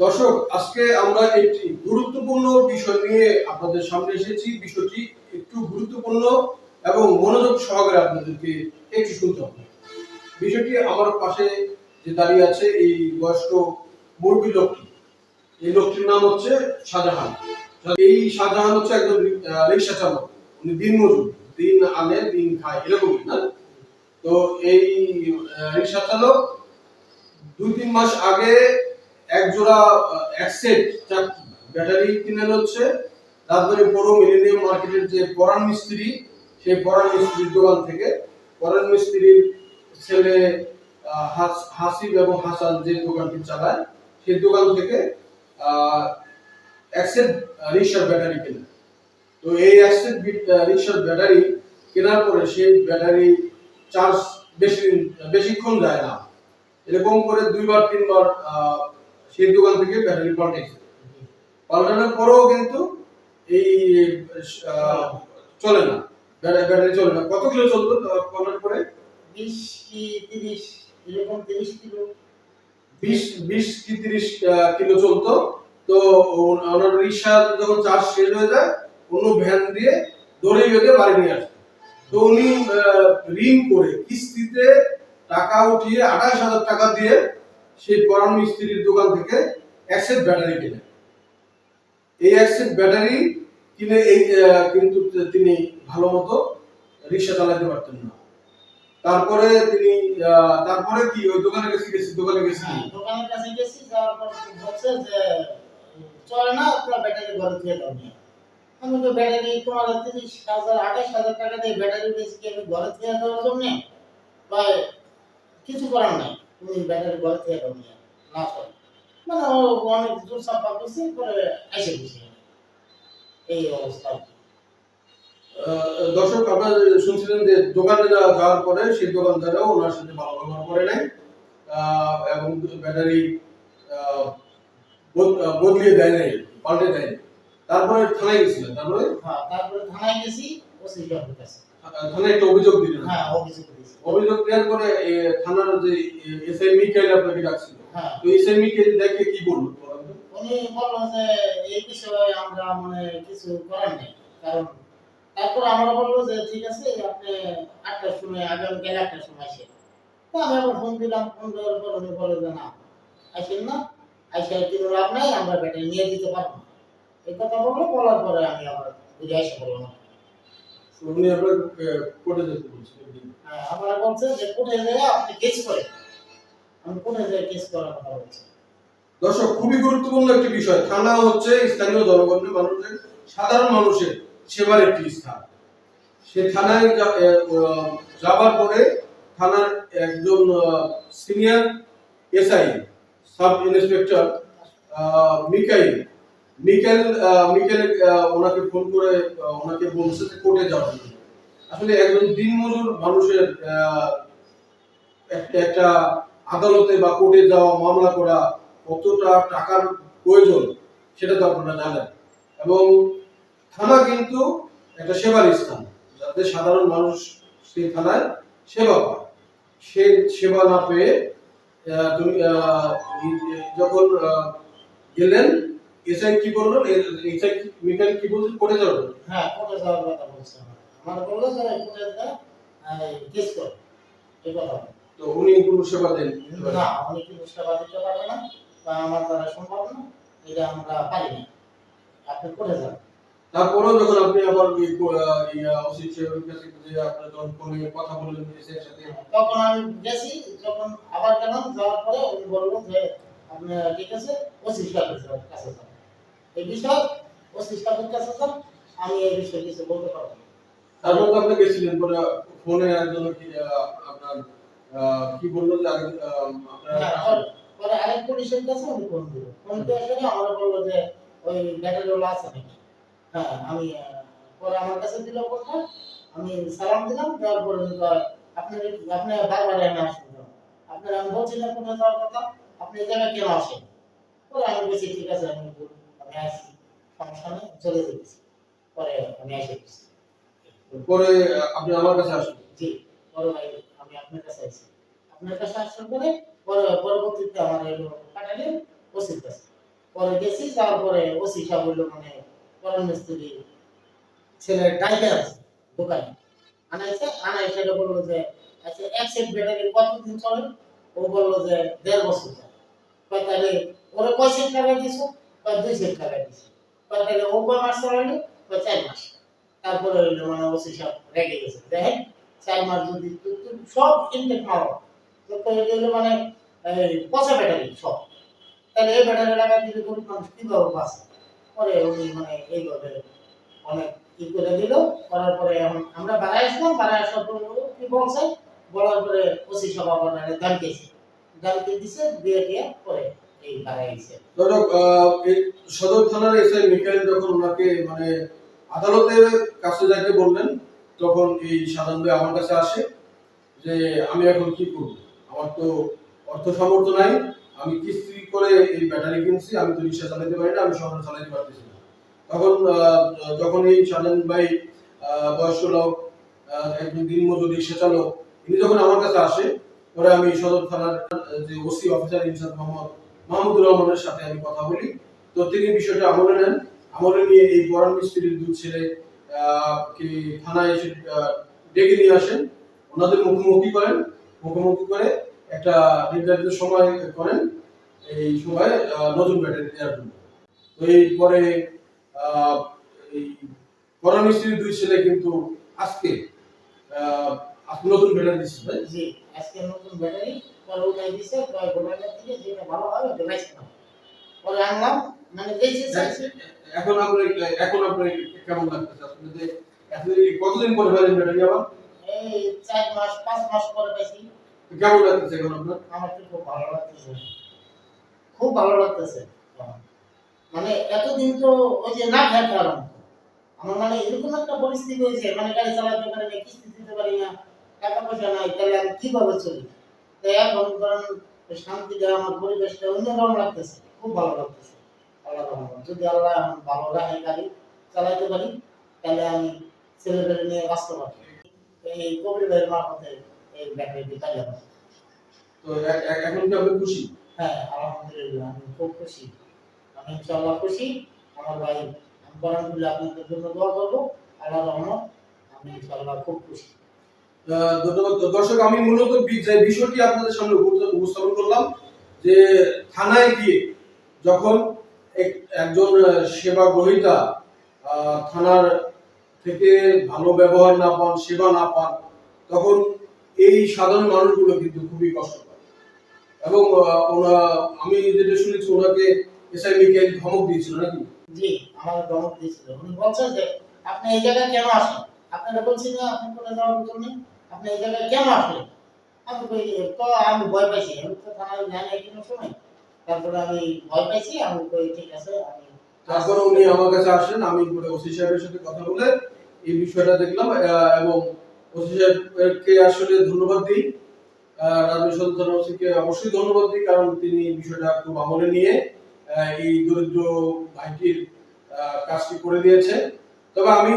দর্শক, আজকে আমরা একটি গুরুত্বপূর্ণ বিষয় নিয়ে আপনাদের সামনে এসেছি। বিষয়টি একটু গুরুত্বপূর্ণ এবং মনোযোগ সহকারে আপনাদেরকে একটু শুনতে হবে। বিষয়টি আমার পাশে যে দাঁড়িয়ে আছে এই বয়স্ক মুরব্বী লোকটি। এই লোকটির নাম হচ্ছে শাহজাহান। এই শাহজাহান হচ্ছে একজন রিক্সা চালক। উনি দিন মজুর, দিন আনে, দিন খায়, এরকমই, না? তো এই রিক্সা চালক দুই তিন মাস আগে এক জোড়া এক সেট ব্যাটারি কিনে হচ্ছে তারপরে বড় মিলেনিয়াম মার্কেটের যে পরাণ মিস্ত্রি, সেই পরাণ মিস্ত্রির দোকান থেকে পরাণ মিস্ত্রির ছেলে হাসিব এবং হাসান যে দোকানটি চালায়, সেই দোকান থেকে এক রিক্সার ব্যাটারি কেনে। তো এই এক সেট রিক্সার ব্যাটারি কেনার পরে সেই ব্যাটারি চার্জ বেশি, বেশিক্ষণ যায় না। এরকম করে দুইবার, তিনবার সেই দোকান থেকে ব্যাটারি পাল্টেছে পাল্টানোর পরেও কিন্তু এই চলে না। ব্যাটারি চলে না। কত কিলো চলতো আহ, পাল্টানোর পরে? বিশ কি তিরিশ? এরকম তিরিশ কিলো? বিশ বিশ কি তিরিশ কিলো চলতো। তো ওনার রিক্সা যখন চার্জ শেষ হয়ে যায় অন্য ভ্যান দিয়ে দড়ি বেঁধে বাড়ি নিয়ে আসে তো উনি ঋণ করে কিস্তিতে টাকা উঠিয়ে আঠাশ হাজার টাকা দিয়ে সেই পরাণ মিস্ত্রির দোকান থেকে অ্যাক্সেস ব্যাটারি কিনে। এই অ্যাক্সেস ব্যাটারি কিনে এই কিন্তু তিনি ভালো মতো রিক্সা চালাতে পারতেন না। তারপরে তিনি তারপরে কি ওই দোকানে গেছি গেছি দোকানে গেছি হ্যাঁ, দোকানের কাছে গেছি যাওয়ার পর বলছে যে চলে না তোমার ব্যাটারি ঘরে দিয়ে দাও তো ব্যাটারি তোমার হাজার হাজার টাকা দিয়ে ব্যাটারি কিছু করার নাই। তুমি ব্যাটারি ঘরে দিয়ে দাও না। মানে ও অনেক জোর চাপা করছে পরে এসে গেছে। এই অবস্থা। দর্শক আপনারা শুনছিলেন যে দোকানে যাওয়ার পরে সেই দোকানদারও ওনার সাথে ভালো ব্যবহার করে নাই। আহ, এবং ব্যাটারি বদলিয়ে দেয় নাই পাল্টে দেয় তারপরে থানায় গেছিলেন তারপরে? হ্যাঁ তারপরে থানায় গেছি ওসি কাছে থানায় একটা অভিযোগ দিলেন। হ্যাঁ অভিযোগ অভিযোগ দেওয়ার পরে থানার যে এসআই মিকাইল আপনাকে ডাকছিল। হ্যাঁ। তো এসআই মিকাইল দেখে কি বলল? উনি বলল যে এই বিষয়ে আমরা মানে কিছু করার নেই। কারণ তারপর আমরা বলল যে ঠিক আছে আপনি আটটার সময় আগামীকাল আটটার সময় আসেন। তো আমি আবার ফোন দিলাম ফোন দেওয়ার পর উনি বলল যে না আসেন না। কোনো লাভ নাই আমরা ব্যাটারি নিয়ে দিতে পারব এই কথা বলল বলার পরে আমি আবার বুঝে এসে বললাম। উনি আপনার কোর্টে যেতে বলছিলেন হ্যাঁ আমরা বলছে যে কোর্টে যেয়ে আপনি কেস করেন। আমি কোর্টে যেয়ে কেস করার কথা বলছি। দর্শক খুবই গুরুত্বপূর্ণ একটি বিষয়। থানা হচ্ছে স্থানীয় জনগণের মানুষের সাধারণ মানুষের সেবার একটি স্থান। সে থানায় যাবার পরে থানার একজন senior SI sub inspector Mikail Mikail আহ, ওনাকে ফোন করে ওনাকে বলছে যে কোর্টে যাওয়ার জন্য আসলে একজন দিনমজুর মানুষের একটা আদালতে বা কোর্টে যাওয়া মামলা করা কতটা টাকার প্রয়োজন সেটা তো আপনারা জানেন। এবং থানা কিন্তু একটা সেবার স্থান যাতে সাধারণ মানুষ সেই থানায় সেবা পায়। সে সেবা না পেয়ে যখন গেলেন এসআই কি বললেন এসআই মিকাইল কি বলছেন কোর্টে যাবেন হ্যাঁ কোর্টে যাওয়ার কথা বলছে আমার। বলল যে কোর্টে যা কেস কর। এই কথা তো উনি কোনো সেবা দেন? না উনি কিন্তু সেবা দিতে পারবে না বা আমার দ্বারা সম্ভব না এটা আমরা পারি না। আপনি কোর্টে যান। তারপরেও যখন আপনি আবার অসিত সাহেবের কাছে যে আপনার যখন ফোনে কথা বললেন এসআই এর সাথে? তখন আমি গেছি যখন আবার গেলাম যাওয়ার পরে উনি বলল যে আপনি ঠিক আছে ওসি সাহেবের কাছে যান। এই বিষয় ওসি সাহেবের কাছে যান আমি এই বিষয়ে কিছু বলতে পারব না। তারপর তো আপনি গেছিলেন পরে ফোনে একজন কি আপনার কি বলল যে আপনার হ্যাঁ, পরে- পরে আরেক পুলিশের কাছে আমি ফোন দিল ফোন দেওয়ার সঙ্গে আমার বলল যে ওই ব্যাটারি আছে নাকি হ্যাঁ আমি পরে আমার কাছে দিল কথা আমি সালাম দিলাম দেওয়ার পরে আপনি আপনি বারবার এনে আসুন? আপনার আমি বলছিলাম কোথায় যাওয়ার কথা আপনি এই জায়গায় কেন আসেন পরে আমি বলছি ঠিক আছে আমি বল- পরে গেছি পরে ওসি সাহেব বলল মানে পরম মিস্ত্রি ছেলে ডাইকে আছে দোকানে আনাইছে আনাই সেটা বলল যে আচ্ছা এক সেট ব্যাটারি কতদিন চলে ও বলল যে দেড় বছর কয় তাহলে ওরা কয় সেট টাকা দিছো কয় দুই সেট টাকা দিছে। কয় তাহলে ও কয় মাস চালাইলো কয় চার মাস। তারপরে হইল মানে ওসি সব রেগে গেছে। দেখেন, চার মাস যদি সব ইনটেক মারো তো এটা মানে পচা ব্যাটারি সব। তাহলে এই ব্যাটারি লাগাই দিলে গরিব মানুষ কীভাবে বাঁচে? পরে উনি মানে এইভাবে অনেক ই করে দিল। করার পরে এখন আমরা বাড়ায় আসলাম। বাড়ায় আসার পরে কি বলছে? বলার পরে ওসি গান গেছে গানকে দিছে, দিয়ে দিয়ে পরে সদর থানার এসআই মিকাইল যখন ওনাকে মানে আদালতের কাছে যাইতে বললেন, তখন এই সাধারণ আমার কাছে আসে যে, আমি এখন কি করব? আমার তো অর্থ সামর্থ্য নাই। আমি কিস্তি করে এই ব্যাটারি কিনছি, আমি তো রিক্সা চালাতে পারি না, আমি শহরে চালাতে পারতেছি না। তখন যখন এই সাধারণ ভাই বয়স্ক লোক একজন দিনমজুর রিক্সা চালক, ইনি যখন আমার কাছে আসে, পরে আমি সদর থানার যে OC officer in charge Mohammad Mahmudur রহমানের সাথে আমি কথা বলি। তো তিনি বিষয়টা আমলে নেন। আমলে নিয়ে এই পরাণ মিস্ত্রির দুই ছেলে কি থানায় এসে ডেকে নিয়ে আসেন। ওনাদের মুখোমুখি করেন। মুখোমুখি করে একটা নির্ধারিত সময় করেন। এই সময় নতুন ব্যাটারি দেওয়ার জন্য তো এই পরে এই পরাণ মিস্ত্রির দুই ছেলে কিন্তু আজকে নতুন ব্যাটারি দিচ্ছে আজকে নতুন ব্যাটারি। পরে উঠাই দিছে পরে যেটা ভালো ওটা পরে আনলাম মানে এখন এখন আপনার কেমন লাগতেছে? আসলে যে কতদিন পরে পাইলেন ব্যাটারি আবার এই চার মাস পাঁচ মাস পরে পেয়েছি কেমন লাগতেছে এখন আপনার? আমার তো খুব ভালো লাগতেছে। খুব ভালো লাগতেছে। মানে এতদিন তো ওই যে না পারলাম আমার মানে এরকম একটা পরিস্থিতি হয়েছে মানে গাড়ি চালাতে পারি না কিস্তি দিতে পারি না টাকা পয়সা নাই তাহলে আমি কীভাবে চলি? শান্তি দেওয়া আমার পরিবেশটা অন্যরকম লাগতেছে। খুব ভালো লাগতেছে। আল্লাহ রহমান যদি আল্লাহ এখন ভালো রাখে গাড়ি চালাতে পারি তাহলে আমি ছেলেপেলে নিয়ে বাঁচতে পারি এই কবির ভাইয়ের মারফতে এই ব্যাটারিটি চালিয়ে পারি তো এখন কি আপনি খুশি? হ্যাঁ আলহামদুলিল্লাহ আমি খুব খুশি। আমি ইনশাআল্লাহ খুশি। আমার ভাই আমি বরানগুলো আপনাদের জন্য দোয়া করব। আল্লাহ আমি ইনশাআল্লাহ খুব খুশি। দর্শক, আমি মূলত যে বিষয়টি আপনাদের সামনে উপস্থাপন করলাম, যে থানায় গিয়ে যখন এক- একজন সেবা গ্রহীতা থানার থেকে ভালো ব্যবহার না পান, সেবা না পান, তখন এই সাধারণ মানুষগুলো কিন্তু খুবই কষ্ট পায়। এবং ওনা আমি যেটা শুনেছি, ওনাকে এসআই মিকাইল ধমক দিয়েছিল নাকি? জি, আমার ধমক দিয়েছিল। উনি বলছেন যে, আপনি এই জায়গায় কেন আসেন? আপনারা বলছেন না আপনি যাওয়ার দরকার নেই? আপনি এই জায়গায় কেন আসলেন? আমি তো আমি ভয় পাইছি। আমি তো থানায় যাই নাই কোনো সময়। তারপরে আমি ভয় পাইছি, আমি কই, ঠিক আছে, আমি তারপরে উনি আমার কাছে আসেন, আমি ওসি সাহেবের সাথে কথা বলে এই বিষয়টা দেখলাম এবং ওসি সাহেবকে আসলে ধন্যবাদ দিই। রাজনীতি সদর ওসিকে অবশ্যই ধন্যবাদ দিই, কারণ তিনি বিষয়টা খুব আমলে নিয়ে এই দরিদ্র ভাইটির কাজটি করে দিয়েছে। তবে আমি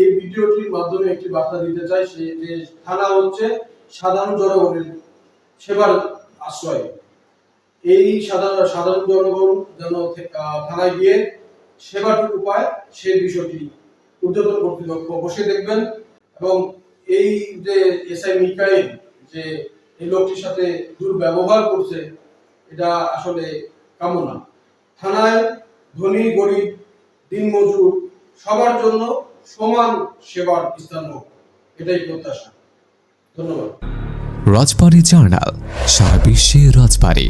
এই ভিডিওটির মাধ্যমে একটি বার্তা দিতে চাই, সে যে থানা হচ্ছে সাধারণ জনগণের সেবার আশ্রয়। এই সাধারণ সাধারণ জনগণ যেন থানায় গিয়ে সেবাটুকু পায় সেই বিষয়টি ঊর্ধ্বতন কর্তৃপক্ষ অবশ্যই দেখবেন। এবং এই যে এসআই মিকাইল যে এই লোকটির সাথে দুর্ব্যবহার করছে, এটা আসলে কামনা থানায় ধনী, গরিব, দিনমজুর সবার জন্য সমান সেবার স্থান হোক এটাই প্রত্যাশা। ধন্যবাদ। রাজবাড়ি জার্নাল সারা বিশ্বে রাজবাড়ী।